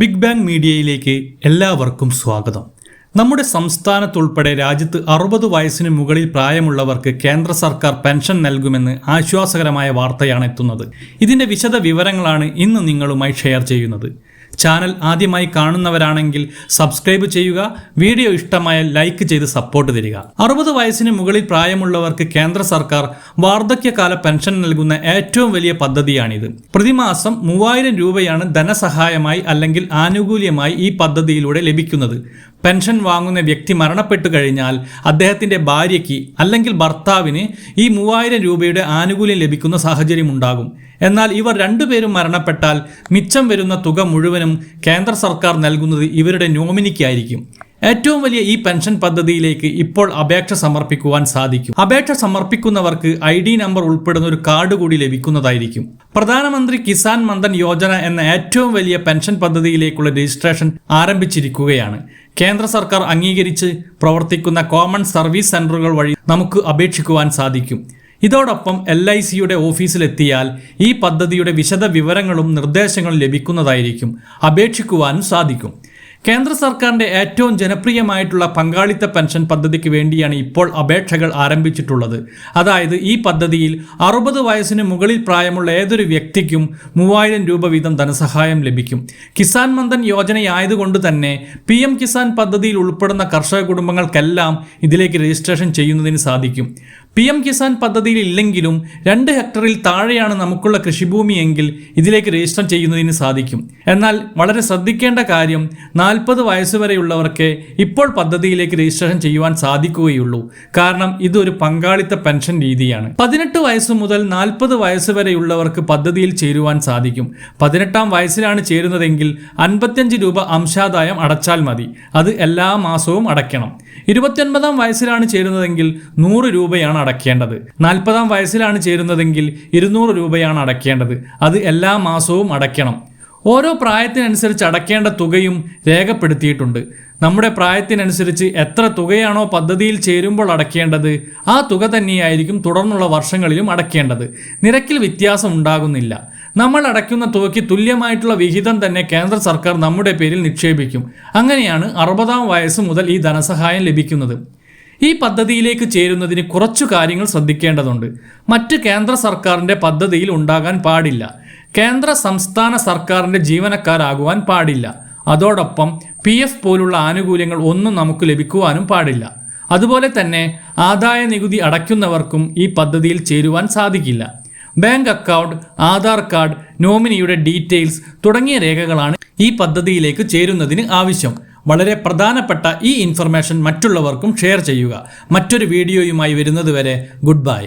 Big bang മീഡിയയിലേക്ക് എല്ലാവർക്കും സ്വാഗതം. നമ്മുടെ സംസ്ഥാനത്തുൾപ്പെടെ രാജ്യത്ത് അറുപത് വയസ്സിന് മുകളിൽ പ്രായമുള്ളവർക്ക് കേന്ദ്ര സർക്കാർ പെൻഷൻ നൽകുമെന്ന് ആശ്വാസകരമായ വാർത്തയാണ് എത്തുന്നത്. ഇതിന്റെ വിശദ വിവരങ്ങളാണ് ഇന്ന് നിങ്ങളുമായി ഷെയർ ചെയ്യുന്നത്. ചാനൽ ആദ്യമായി കാണുന്നവരാണെങ്കിൽ സബ്സ്ക്രൈബ് ചെയ്യുക വീഡിയോ ഇഷ്ടമായ ലൈക്ക് ചെയ്ത് സപ്പോർട്ട് തരിക. അറുപത് വയസ്സിന് മുകളിൽ പ്രായമുള്ളവർക്ക് കേന്ദ്ര സർക്കാർ വാർദ്ധക്യകാല പെൻഷൻ നൽകുന്ന ഏറ്റവും വലിയ പദ്ധതിയാണിത്. പ്രതിമാസം മൂവായിരം രൂപയാണ് ധനസഹായമായി അല്ലെങ്കിൽ ആനുകൂല്യമായി ഈ പദ്ധതിയിലൂടെ ലഭിക്കുന്നത്. പെൻഷൻ വാങ്ങുന്ന വ്യക്തി മരണപ്പെട്ടു കഴിഞ്ഞാൽ അദ്ദേഹത്തിന്റെ ഭാര്യയ്ക്ക് അല്ലെങ്കിൽ ഭർത്താവിന് ഈ മൂവായിരം രൂപയുടെ ആനുകൂല്യം ലഭിക്കുന്ന സാഹചര്യം ഉണ്ടാകും. എന്നാൽ ഇവർ രണ്ടുപേരും മരണപ്പെട്ടാൽ മിച്ചം വരുന്ന തുക മുഴുവനും കേന്ദ്ര സർക്കാർ നൽകുന്നത് ഇവരുടെ നോമിനിക്കായിരിക്കും. ഏറ്റവും വലിയ ഈ പെൻഷൻ പദ്ധതിയിലേക്ക് ഇപ്പോൾ അപേക്ഷ സമർപ്പിക്കുവാൻ സാധിക്കും. അപേക്ഷ സമർപ്പിക്കുന്നവർക്ക് ഐ ഡി നമ്പർ ഉൾപ്പെടുന്ന ഒരു കാർഡ് കൂടി ലഭിക്കുന്നതായിരിക്കും. പ്രധാനമന്ത്രി കിസാൻ മന്ദൻ യോജന എന്ന ഏറ്റവും വലിയ പെൻഷൻ പദ്ധതിയിലേക്കുള്ള രജിസ്ട്രേഷൻ ആരംഭിച്ചിരിക്കുകയാണ്. കേന്ദ്ര സർക്കാർ അംഗീകരിച്ച് പ്രവർത്തിക്കുന്ന കോമൺ സർവീസ് സെന്ററുകൾ വഴി നമുക്ക് അപേക്ഷിക്കുവാൻ സാധിക്കും. ഇതോടൊപ്പം എൽ ഐ സിയുടെ ഓഫീസിലെത്തിയാൽ ഈ പദ്ധതിയുടെ വിശദ വിവരങ്ങളും നിർദ്ദേശങ്ങളും ലഭിക്കുന്നതായിരിക്കും. അപേക്ഷിക്കുവാനും സാധിക്കും. കേന്ദ്ര സർക്കാരിന്റെ ഏറ്റവും ജനപ്രിയമായിട്ടുള്ള പങ്കാളിത്ത പെൻഷൻ പദ്ധതിക്ക് വേണ്ടിയാണ് ഇപ്പോൾ അപേക്ഷകൾ ആരംഭിച്ചിട്ടുള്ളത്. അതായത് ഈ പദ്ധതിയിൽ അറുപത് വയസ്സിന് മുകളിൽ പ്രായമുള്ള ഏതൊരു വ്യക്തിക്കും മൂവായിരം രൂപ വീതം ധനസഹായം ലഭിക്കും. കിസാൻ മന്ദൻ യോജനയായതുകൊണ്ട് തന്നെ പി എം കിസാൻ പദ്ധതിയിൽ ഉൾപ്പെടുന്ന കർഷക കുടുംബങ്ങൾക്കെല്ലാം ഇതിലേക്ക് രജിസ്ട്രേഷൻ ചെയ്യുന്നതിന് സാധിക്കും. പി എം കിസാൻ പദ്ധതിയിൽ ഇല്ലെങ്കിലും രണ്ട് ഹെക്ടറിൽ താഴെയാണ് നമുക്കുള്ള കൃഷിഭൂമി എങ്കിൽ ഇതിലേക്ക് രജിസ്റ്റർ ചെയ്യുന്നതിന് സാധിക്കും. എന്നാൽ വളരെ ശ്രദ്ധിക്കേണ്ട കാര്യം നാൽപ്പത് വയസ്സുവരെയുള്ളവർക്ക് ഇപ്പോൾ പദ്ധതിയിലേക്ക് രജിസ്ട്രേഷൻ ചെയ്യുവാൻ സാധിക്കുകയുള്ളൂ. കാരണം ഇതൊരു പങ്കാളിത്ത പെൻഷൻ രീതിയാണ്. പതിനെട്ട് വയസ്സ് മുതൽ നാൽപ്പത് വയസ്സ് വരെയുള്ളവർക്ക് പദ്ധതിയിൽ ചേരുവാൻ സാധിക്കും. പതിനെട്ടാം വയസ്സിലാണ് ചേരുന്നതെങ്കിൽ അൻപത്തിയഞ്ച് രൂപ അംശാദായം അടച്ചാൽ മതി. അത് എല്ലാ മാസവും അടയ്ക്കണം. ഇരുപത്തിയൊൻപതാം വയസ്സിലാണ് ചേരുന്നതെങ്കിൽ നൂറ് രൂപയാണ് അടയ്ക്കേണ്ടത് നാൽപ്പതാം വയസ്സിലാണ് ചേരുന്നതെങ്കിൽ ഇരുന്നൂറ് രൂപയാണ് അടയ്ക്കേണ്ടത് അത് എല്ലാ മാസവും അടയ്ക്കണം. ഓരോ പ്രായത്തിനനുസരിച്ച് അടയ്ക്കേണ്ട തുകയും രേഖപ്പെടുത്തിയിട്ടുണ്ട്. നമ്മുടെ പ്രായത്തിനനുസരിച്ച് എത്ര തുകയാണോ പദ്ധതിയിൽ ചേരുമ്പോൾ അടയ്ക്കേണ്ടത് ആ തുക തന്നെയായിരിക്കും തുടർന്നുള്ള വർഷങ്ങളിലും അടയ്ക്കേണ്ടത് നിരക്കിൽ വ്യത്യാസം ഉണ്ടാകുന്നില്ല. നമ്മൾ അടയ്ക്കുന്ന തുകയ്ക്ക് തുല്യമായിട്ടുള്ള വിഹിതം തന്നെ കേന്ദ്ര സർക്കാർ നമ്മുടെ പേരിൽ നിക്ഷേപിക്കും. അങ്ങനെയാണ് അറുപതാം വയസ്സ് മുതൽ ഈ ധനസഹായം ലഭിക്കുന്നത്. ഈ പദ്ധതിയിലേക്ക് ചേരുന്നതിന് കുറച്ചു കാര്യങ്ങൾ ശ്രദ്ധിക്കേണ്ടതുണ്ട്. മറ്റ് കേന്ദ്ര സർക്കാരിന്റെ പദ്ധതിയിൽ ഉണ്ടാകാൻ പാടില്ല. കേന്ദ്ര സംസ്ഥാന സർക്കാരിന്റെ ജീവനക്കാരാകുവാൻ പാടില്ല. അതോടൊപ്പം പി എഫ് പോലുള്ള ആനുകൂല്യങ്ങൾ ഒന്നും നമുക്ക് ലഭിക്കുവാനും പാടില്ല. അതുപോലെ തന്നെ ആദായ നികുതി അടയ്ക്കുന്നവർക്കും ഈ പദ്ധതിയിൽ ചേരുവാൻ സാധിക്കില്ല. ബാങ്ക് അക്കൗണ്ട് ആധാർ കാർഡ് നോമിനിയുടെ ഡീറ്റെയിൽസ് തുടങ്ങിയ രേഖകളാണ് ഈ പദ്ധതിയിലേക്ക് ചേരുന്നതിന് ആവശ്യം. വളരെ പ്രധാനപ്പെട്ട ഈ ഇൻഫർമേഷൻ മറ്റുള്ളവർക്കും ഷെയർ ചെയ്യുക. മറ്റൊരു വീഡിയോയുമായി വരുന്നതുവരെ ഗുഡ് ബൈ